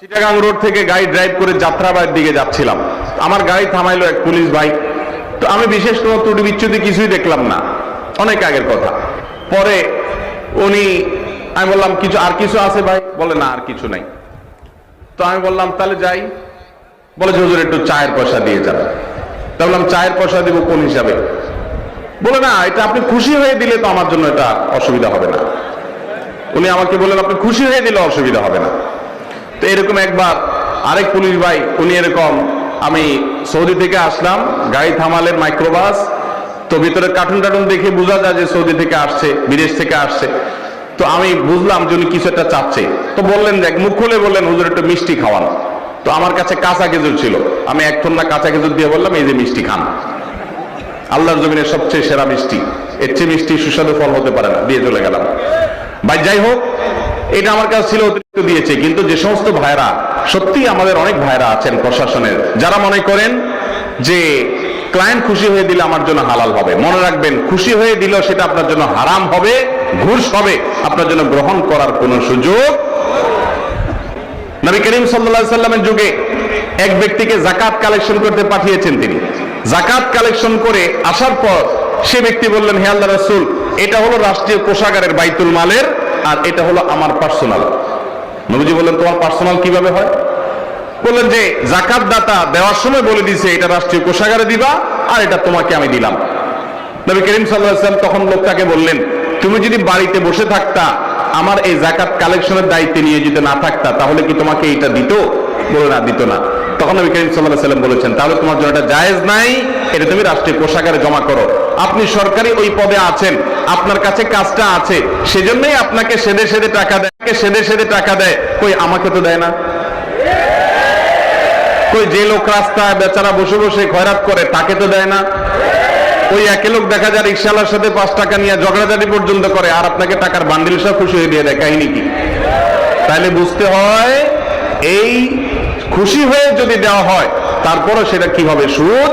Chittagong road থেকে গাড়ি drive করে যাত্রাবাড়ির দিকে যাচ্ছিলাম। আমার গাড়ি থামাইলো এক পুলিশ ভাই। তো আমি বিশেষ কোনো ত্রুটি বিচ্ছুতি কিছুই দেখলাম না। অনেক আগের কথা। পরে উনি, আমি বললাম, কিছু, আর কিছু আছে ভাই? বলে, না, আর কিছু নাই। তো আমি বললাম, তাহলে যাই। বলে, হুজুর, একটু চায়ের পয়সা দিয়ে যাবে তা বললাম, চায়ের পয়সা দিব কোন হিসাবে? বলে, না, এটা আপনি খুশি হয়ে দিলে তো আমার জন্য এটা অসুবিধা হবে না। উনি আমাকে বললেন, আপনি খুশি হয়ে দিলে অসুবিধা হবে না। তো এরকম একবার আরেক পুলিশ ভাই, উনি এরকম, আমি সৌদি থেকে আসলাম, গাড়ি থামালেন মাইক্রোবাস তো ভিতরে কার্টুন টার্টুন দেখে বোঝা যায় যে সৌদি থেকে আসছে, বিদেশ থেকে আসছে। তো আমি বুঝলাম যে উনি কিছু একটা চাচ্ছে। তো বললেন, দেখ, মুখ খুলে বললেন, হুজুর, একটু মিষ্টি খাওয়ান। তো আমার কাছে কাঁচা খেজুর ছিল। আমি এক ঠোন্না কাঁচা খেজুর দিয়ে বললাম, এই যে মিষ্টি খান। আল্লাহর জমিনের সবচেয়ে সেরা মিষ্টি। এর চেয়ে মিষ্টি সুস্বাদু ফল হতে পারে না, দিয়ে চলে গেলাম। ভাই, যাই হোক, এটা আমার কাছে ছিল দিয়েছে, কিন্তু যে সমস্ত ভাইরা সত্যি আমাদের অনেক ভাইরা আছেন প্রশাসনের, যারা মনে করেন যে ক্লায়েন্ট খুশি হয়ে দিলে আমার জন্য হালাল হবে। মনে রাখবেন, খুশি হয়ে দিলেও সেটা আপনার জন্য হারাম হবে, ঘুষ হবে, আপনার জন্য গ্রহণ করার কোনো সুযোগ নবী করিম সাল্লাল্লাহু সাল্লামের যুগে এক ব্যক্তিকে জাকাত কালেকশন করতে পাঠিয়েছেন তিনি। জাকাত কালেকশন করে আসার পর সে ব্যক্তি বললেন, হে আল্লাহ রাসূল, এটা হলো রাষ্ট্রীয় কোষাগারের বাইতুল মালের আর এটা হলো আমার পার্সোনাল নবীজি বললেন, তোমার পার্সোনাল কীভাবে হয়? বললেন যে জাকাত দাতা দেওয়ার সময় বলে দিয়েছে, এটা রাষ্ট্রীয় কোষাগারে দিবা, আর এটা তোমাকে আমি দিলাম। নবী করিম আলাইহি তখন লোকটাকে বললেন, তুমি যদি বাড়িতে বসে থাকতা, আমার এই জাকাত কালেকশনের দায়িত্বে নিয়ে যদি না থাকতা, তাহলে কি তোমাকে এটা দিত? বলে, না, দিত না। তখন নবী করিম আলাইহি সাল্লাম বলেছেন, তাহলে তোমার জন্য এটা জায়েজ নাই, এটা তুমি রাষ্ট্রীয় কোষাগারে জমা করো। আপনি সরকারি ওই পদে আছেন, আপনার কাছে কাজটা আছে, সেজন্যই আপনাকে সেদে সেদে টাকা দেয়। সেদে সেদে টাকা দেয়? কই আমাকে তো দেয় না। কই যে লোক রাস্তায় বেচারা বসে বসে খয়রাত করে, তাকে তো দেয় না। ওই একে লোক দেখা যায় রিক্সাওয়ালার সাথে পাঁচ টাকা নিয়ে ঝগড়াঝাটি পর্যন্ত করে, আর আপনাকে টাকার বান্ডিল সব খুশি হয়ে দিয়ে দেয়, কাহিনী কি? তাহলে বুঝতে হয়, এই খুশি হয়ে যদি দেওয়া হয়, তারপরও সেটা কি হবে? সুদ?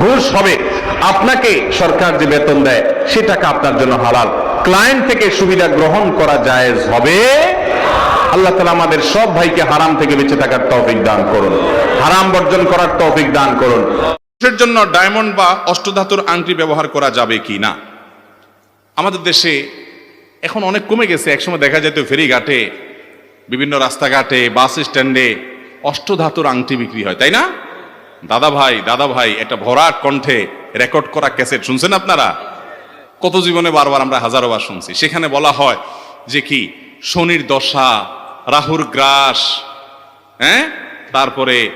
ঘুষ হবে। আপনাকে সরকার যে বেতন দেয়, সে টাকা আপনার জন্য হালাল। ক্লায়েন্ট থেকে সুবিধা গ্রহণ করা জায়েজ হবে। আল্লাহ তালা আমাদের সব ভাইকে হারাম থেকে বেঁচে থাকার তৌফিক দান করুন। হারাম বর্জন করার তৌফিক দান করুন। এর জন্য ডায়মন্ড বা অষ্টধাতুর আংটি ব্যবহার করা যাবে কি না? আমাদের দেশে এখন অনেক কমে গেছে। একসময় দেখা যেত ফেরিঘাটে, বিভিন্ন রাস্তাঘাটে, বাস স্ট্যান্ডে অষ্টধাতুর আংটি বিক্রি হয়, তাই না? দাদা ভাই দাদা ভাই, একটা ভরাট কণ্ঠে রেকর্ড করা ক্যাসেট, শুনছেন আপনারা? কত জীবনে বারবার আমরা হাজারো বার শুনছি। সেখানে বলা হয় যে কি? শনির দশা, রাহুর গ্রাস হ্যাঁ? তারপরে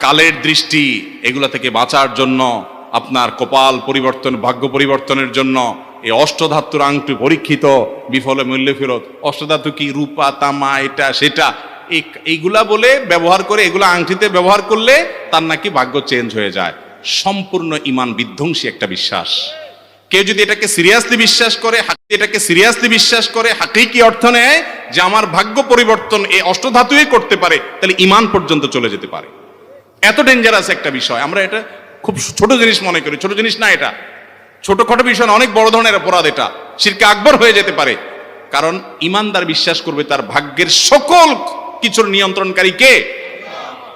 কালের দৃষ্টি, এগুলা থেকে বাঁচার জন্য, আপনার কপাল পরিবর্তন, ভাগ্য পরিবর্তনের জন্য, এই অষ্টধাতুর আংটি পরীক্ষিত, বিফলে মূল্য ফেরত। অষ্টধাতু কি? রূপা, তামা, এটা, সেটা। এই- এইগুলা বলে ব্যবহার করে, এগুলা আংটিতে ব্যবহার করলে তার নাকি ভাগ্য চেঞ্জ হয়ে যায়। সম্পূর্ণ ইমান বিধ্বংসী একটা বিশ্বাস। কেউ যদি এটাকে সিরিয়াসলি বিশ্বাস করে এটাকে সিরিয়াসলি বিশ্বাস করে, হাকিকি অর্থ নেয় যে আমার ভাগ্য পরিবর্তন এই অষ্টধাতুই করতে পারে, তাহলে ইমান পর্যন্ত চলে যেতে পারে। এত ডেঞ্জারাস একটা বিষয়। আমরা এটা খুব ছোট জিনিস মনে করি। ছোট জিনিস না এটা। ছোটখাটো বিষয় অনেক বড় ধরনের অপরাধ এটা। শিরকে আকবর হয়ে যেতে পারে। কারণ ইমানদার বিশ্বাস করবে তার ভাগ্যের সকল কিছুর নিয়ন্ত্রণকারী কে?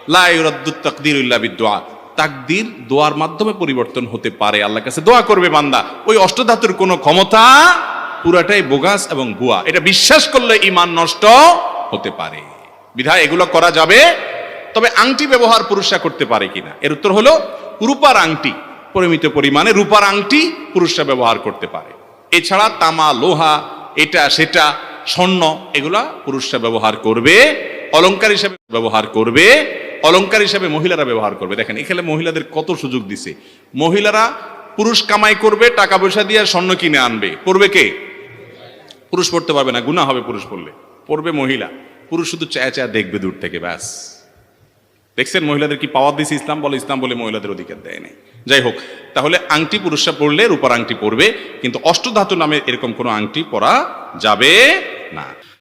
লা ইউরাদ্দু তাকদির বিদুয়া তাকদির দোয়ার মাধ্যমে পরিবর্তন হতে পারে। আল্লাহর কাছে দোয়া করবে বান্দা। ওই অষ্টধাতুর কোনো ক্ষমতা পুরাটাই বোগাস এবং ভুয়া এটা বিশ্বাস করলে ইমান নষ্ট হতে পারে। বিধায় এগুলো করা যাবে। তবে আংটি ব্যবহার পুরুষরা করতে পারে কিনা? এর উত্তর হলো, রূপার আংটি, পরিমিত পরিমাণে রূপার আংটি পুরুষরা ব্যবহার করতে পারে। এছাড়া তামা, লোহা, এটা, সেটা, স্বর্ণ, এগুলা পুরুষরা ব্যবহার করবে, অলংকার হিসেবে ব্যবহার করবে অলংকার হিসেবে মহিলারা ব্যবহার করবে। দেখেন, এখানে মহিলাদের কত সুযোগ দিছে। মহিলারা পুরুষ কামাই করবে, টাকা পয়সা দিয়ে স্বর্ণ কিনে আনবে। পড়বে কে? পুরুষ পড়তে পারবে না গুণা হবে পুরুষ পড়লে। পড়বে মহিলা। পুরুষ শুধু চায়া চায়া দেখবে দূর থেকে, ব্যাস। দেখছেন মহিলাদের কি পাওয়ার দিছে ইসলাম? বলে ইসলাম বলে মহিলাদের অধিকার দেয় নাই। যাই হোক, তাহলে আংটি পুরুষরা পড়লে রূপার আংটি পরবে কিন্তু অষ্টধাতু নামে এরকম কোনো আংটি পরা যাবে না।